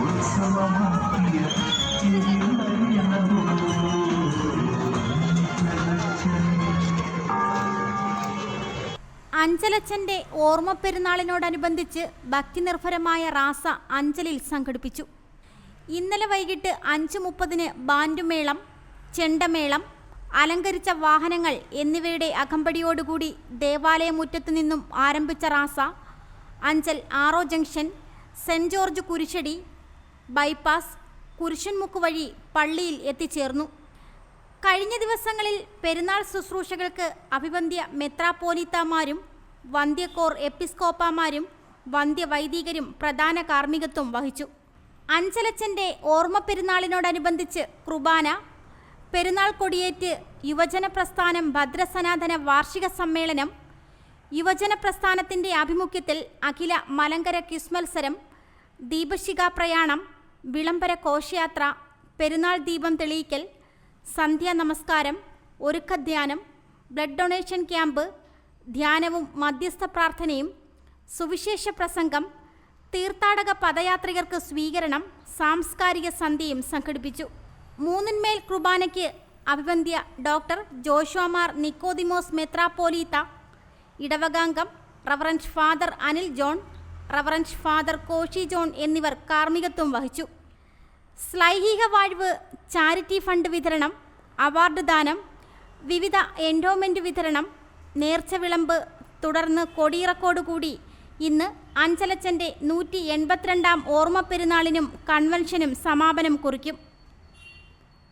ഉത്സവമാക്കിയ അഞ്ചലച്ചന്റെ ഓർമ്മ പെരുന്നാളിനോടനുബന്ധിച്ച് ഭക്തിനിർഭരമായ റാസ അഞ്ചലിൽ സംഘടിപ്പിച്ചു. ഇന്നലെ വൈകിട്ട് അഞ്ച് മുപ്പതിന് ബാൻഡുമേളം ചെണ്ടമേളം അലങ്കരിച്ച വാഹനങ്ങൾ എന്നിവയുടെ അകമ്പടിയോടുകൂടി ദേവാലയമുറ്റത്തു നിന്നും ആരംഭിച്ച Raza Anchal RO junction saint George കുരിശടി bypass Kurisanmukku വഴി പള്ളിയിൽ എത്തിച്ചേർന്നു. കഴിഞ്ഞ ദിവസങ്ങളിൽ പെരുന്നാൾ ശുശ്രൂഷകൾക്ക് അഭിവന്ധ്യ മെത്രാപ്പോലീത്താമാരും വന്ധ്യക്കോർ എപ്പിസ്കോപ്പാമാരും വന്ധ്യവൈദികരും പ്രധാന കാർമ്മികത്വം വഹിച്ചു. അഞ്ചലച്ചന്റെ ഓർമ്മ പെരുന്നാളിനോടനുബന്ധിച്ച് കുർബാന പെരുന്നാൾ കൊടിയേറ്റ് യുവജന പ്രസ്ഥാനം ഭദ്രസനാതന വാർഷിക സമ്മേളനം യുവജന പ്രസ്ഥാനത്തിന്റെ ആഭിമുഖ്യത്തിൽ അഖില മലങ്കര ദീപശിഖാ ദീപശിഖ പ്രയാണം വിളംബര കോശയാത്ര പെരുന്നാൾ ദീപം തെളിയിക്കൽ സന്ധ്യാ നമസ്കാരം ഒരുക്കധ്യാനം ബ്ലഡ് ഡൊണേഷൻ ക്യാമ്പ് ധ്യാനവും മധ്യസ്ഥ പ്രാർത്ഥനയും സുവിശേഷ പ്രസംഗം തീർത്ഥാടക പദയാത്രികർക്ക് സ്വീകരണം സാംസ്കാരിക സന്ധ്യയും സംഘടിപ്പിച്ചു. മൂന്നിന്മേൽ കുർബാനയ്ക്ക് അഭിബന്ധ്യ ഡോക്ടർ ജോഷുമാർ നിക്കോദിമോസ് മെത്രാപ്പോലീത്ത ഇടവകാംഗം reverend father Anil John reverend father Koshy John എന്നിവർ കാർമ്മികത്വം വഹിച്ചു. സ്ലൈഹിക വാഴ്വ് ചാരിറ്റി ഫണ്ട് വിതരണം അവാർഡ് ദാനം വിവിധ എൻഡോമെന്റ് വിതരണം നേർച്ച വിളമ്പ് തുടർന്ന് കൊടിയിറക്കോടുകൂടി ഇന്ന് അഞ്ചലച്ചന്റെ നൂറ്റി എൺപത്തിരണ്ടാം ഓർമ്മ പെരുന്നാളിനും കൺവെൻഷനും സമാപനം കുറിക്കും.